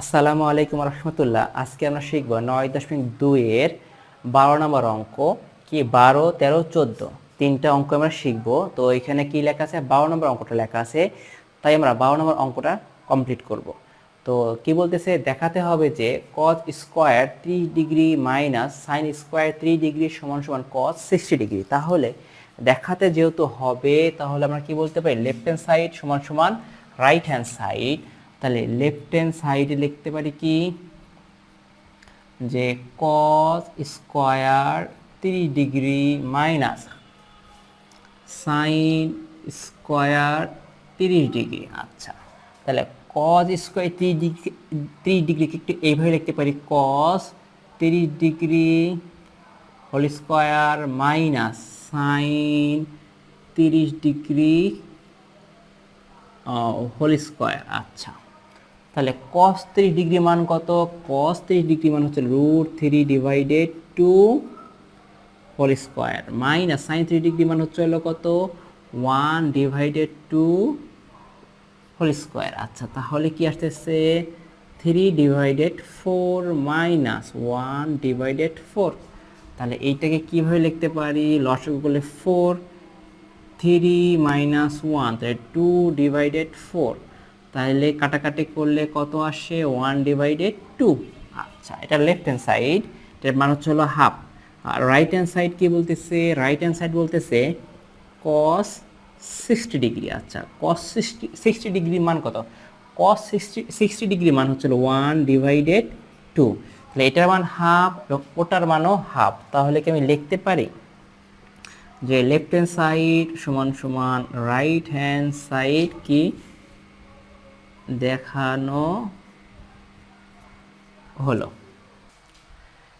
আসসালামু আলাইকুম রহমতুল্লাহ। আজকে আমরা শিখব নয় দশমিক দুইয়ের বারো নম্বর অঙ্ক, কি বারো, তেরো, চোদ্দ। তিনটা অঙ্ক আমরা শিখব। তো এখানে কি লেখা আছে? বারো নম্বর অঙ্কটা লেখা আছে। তাই আমরা বারো নম্বর অঙ্কটা কমপ্লিট করব। তো কি বলতেছে? দেখাতে হবে যে কজ স্কোয়ার ত্রিশ degree minus sine square three degree সমান সমান কজ সিক্সটি ডিগ্রি। তাহলে দেখাতে যেহেতু হবে, তাহলে আমরা কি বলতে পারি? লেফট হ্যান্ড সাইড সমান সমান রাইট হ্যান্ড সাইড তাহলে লেফট হ্যান্ড সাইডে লিখতে পারি কি? যে cos square three degree minus sine square তিরিশ ডিগ্রি আচ্ছা তাহলে cos square three degree three ডিগ্রিকে একটু এইভাবে লিখতে পারি। কস তিরিশ degree whole square minus sine তিরিশ ডিগ্রি হোল স্কোয়ার আচ্ছা তাহলে কস ত্রিশ ডিগ্রি মান কত? কস ত্রিশ ডিগ্রি মান হচ্ছে root three divided two whole square minus sine three degree মান হচ্ছে হলো কত? One divided two whole square আচ্ছা তাহলে কি আসতেছে? Three divided four minus one divided four তাহলে এইটাকে কীভাবে লিখতে পারি? লসক করলে ফোর থ্রি মাইনাস ওয়ান তাহলে টু ডিভাইডেড ফোর তাহলে কাটাকাটি করলে কত আসে? ওয়ান ডিভাইডেড টু আচ্ছা এটা লেফট হ্যান্ড সাইড এটার মান হচ্ছে হলো হাফ আর রাইট হ্যান্ড সাইড কি বলতেছে? রাইট হ্যান্ড সাইড বলতেছে কস সিক্সটি ডিগ্রি আচ্ছা কস সিক্সটি সিক্সটি ডিগ্রি মান কত? কস সিক্সটি সিক্সটি ডিগ্রি মান হচ্ছে ওয়ান ডিভাইডেড টু তাহলে এটার মান হাফ ওটার মানও হাফ তাহলে কি আমি লিখতে পারি? যে লেফট হ্যান্ড সাইড সমান সমান রাইট হ্যান্ড সাইড কি দেখানো হলো।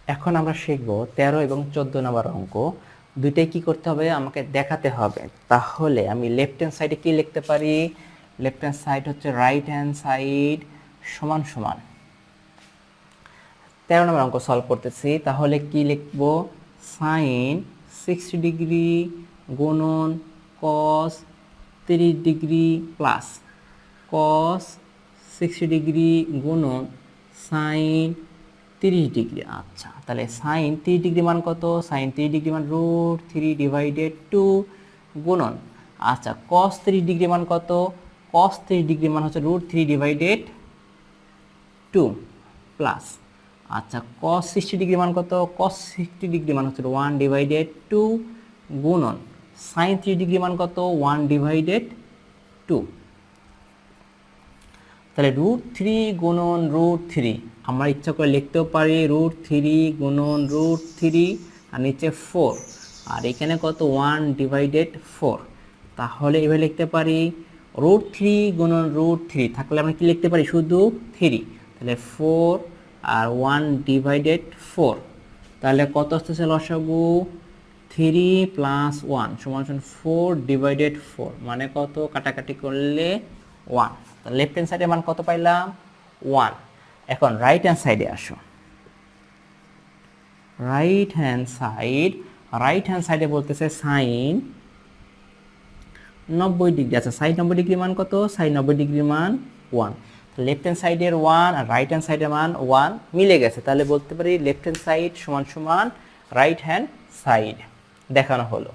এখন আমরা শিখব তেরো এবং চোদ্দ নম্বর অঙ্ক। দুইটাই কি করতে হবে? আমাকে দেখাতে হবে। তাহলে আমি লেফট হ্যান্ড সাইডে কি লিখতে পারি? লেফট হ্যান্ড সাইড হচ্ছে রাইট হ্যান্ড সাইড সমান সমান। তেরো নম্বর অঙ্ক সলভ করতেছি। তাহলে কি লিখব? সাইন সিক্সটি ডিগ্রি গুণন কস তিরিশ degree plus cos sixty degree গুণন সাইন তিরিশ ডিগ্রি আচ্ছা তাহলে সাইন তিরিশ ডিগ্রি মান কত? সাইন তিরিশ ডিগ্রি মান রুট থ্রি ডিভাইডেড টু গুণন। আচ্ছা কস তিরিশ ডিগ্রি মান কত? কস তিরিশ ডিগ্রি মান হচ্ছে root three divided two plus আচ্ছা কস সিক্সটি ডিগ্রি মান কত? কস সিক্সটি ডিগ্রি মান হচ্ছে ওয়ান ডিভাইডেড টু গুণন। সাইন থ্রি ডিগ্রি মান কত? ওয়ান ডিভাইডেড টু তাহলে রুট থ্রি গুণন রুট থ্রি আমরা ইচ্ছা করে লিখতেও পারি রুট থ্রি গুণন রুট থ্রি আর নিচে ফোর আর এখানে কত? ওয়ান ডিভাইডেড ফোর তাহলে এভাবে লিখতে পারি রুট থ্রি গুণন রুট থ্রি থাকলে আমরা কি লিখতে পারি? শুধু থ্রি তাহলে ফোর আর ওয়ান ডিভাইডেড ফোর তাহলে কত আসতেছে লসাগু থ্রি প্লাস ওয়ান সমান ফোর ডিভাইডেড ফোর মানে কত? কাটাকাটি করলে ওয়ান লেফট হ্যান্ড সাইডের মান কত পাইলাম? ওয়ান এখন রাইট হ্যান্ড সাইডে আসো। Right hand side right hand সাইডে বলতেছে সাইন নব্বই ডিগ্রি আচ্ছা সাইড নব্বই ডিগ্রি মান কত? সাইড নব্বই ডিগ্রি মান ওয়ান লেফট হ্যান্ড সাইডের ওয়ান আর রাইট হ্যান্ড সাইডের মান ওয়ান মিলে গেছে। তাহলে বলতে পারি লেফট হ্যান্ড সাইড সমান সমান রাইট হ্যান্ড সাইড দেখানো হলো।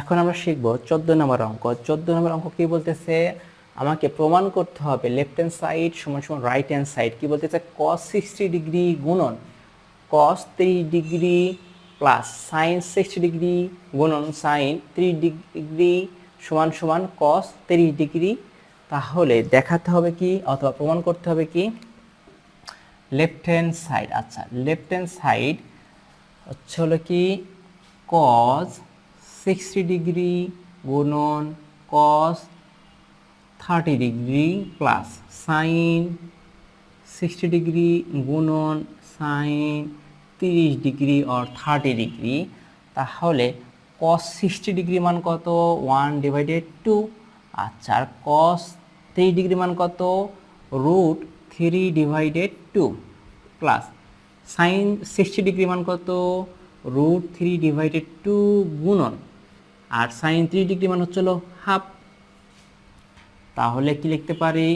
এখন আমরা শিখব চোদ্দ নম্বর অঙ্ক। চোদ্দ নম্বর অঙ্ক কি বলতেছে? আমাকে প্রমাণ করতে হবে লেফট হ্যান্ড সাইড সমান সমান রাইট হ্যান্ড সাইড কি বলতেছে? কস সিক্সটি ডিগ্রি গুণন। Cos three degree plus sine sixty degree গুণন সাইন থ্রি ডিগ্রি সমান সমান কস তিরিশ ডিগ্রি তাহলে দেখাতে হবে কি অথবা প্রমাণ করতে হবে কি? লেফট হ্যান্ড সাইড আচ্ছা লেফট হ্যান্ড সাইড হচ্ছে হলো কি? কজ সিক্সটি ডিগ্রি গুণন cos thirty degree plus sine sixty degree গুণন সাইন তিরিশ ডিগ্রি অর থার্টি ডিগ্রি তাহলে কস সিক্সটি ডিগ্রি মান কত? ওয়ান ডিভাইডেড টু আচ্ছা আর কস থ্রি ডিগ্রি মান কত? Root three divided two plus sine sixty degree মান কত? রুট থ্রি ডিভাইডেড টু গুণন আর সাইন থ্রি ডিগ্রি মান হচ্ছিল হাফ তাহলে কি লিখতে পারি?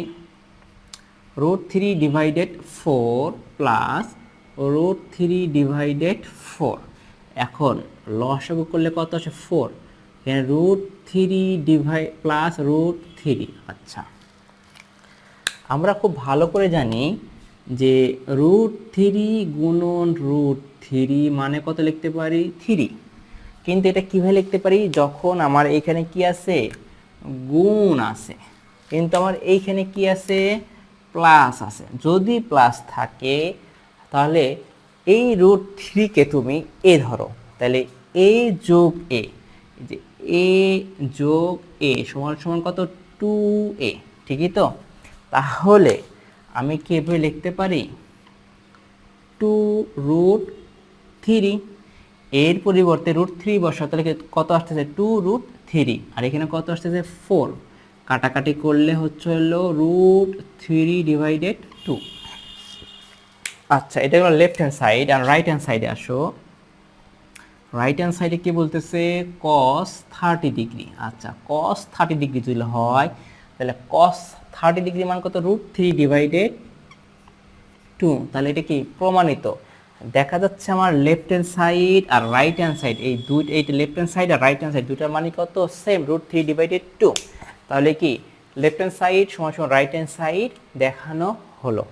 Root three divided four plus root three divided four এখন লসাগু করলে কত আসে? ফোর এখানে root three divided plus root three আচ্ছা। আমরা খুব ভালো করে জানি যে রুট থ্রি গুণন রুট থ্রি মানে কত লিখতে পারি? থ্রি কিন্তু এটা কীভাবে লিখতে পারি? যখন আমার এইখানে কি আছে? গুণ আছে। কিন্তু আমার এইখানে কি আছে? প্লাস আছে। যদি প্লাস থাকে, তাহলে এই রুট থ্রিকে তুমি এ ধরো। তাহলে এ যোগ এ যে এ যোগ এ সমান সমান কত? টু এ ঠিকই তো? তাহলে আমি কি এভাবে লিখতে পারি? টু রুট থ্রি এর পরিবর্তে রুট থ্রি বসা তাহলে কত আসতেছে? টু রুট থ্রি আর এখানে কত আসতেছে? ফোর কাটাকাটি করলে হচ্ছে হলো রুট থ্রি ডিভাইডেড টু আচ্ছা এটা হলো লেফট হ্যান্ড সাইড আর রাইট হ্যান্ড সাইডে আসো। রাইট হ্যান্ড সাইডে কি বলতেছে? কস থার্টি ডিগ্রি আচ্ছা কস থার্টি ডিগ্রি যদি হয়, তাহলে কস থার্টি ডিগ্রি মান কত? রুট থ্রি ডিভাইডেড টু তাহলে এটা কি? প্রমাণিত। দেখা যাচ্ছে আমার লেফট হ্যান্ড সাইড আর রাইট হ্যান্ড সাইড এই দুই, এই লেফট হ্যান্ড সাইড আর রাইট হ্যান্ড সাইড দুটার মানে কত? Same root three divided two তাহলে কি? লেফট হ্যান্ড সাইড সমান সমান রাইট হ্যান্ড সাইড দেখানো হলো।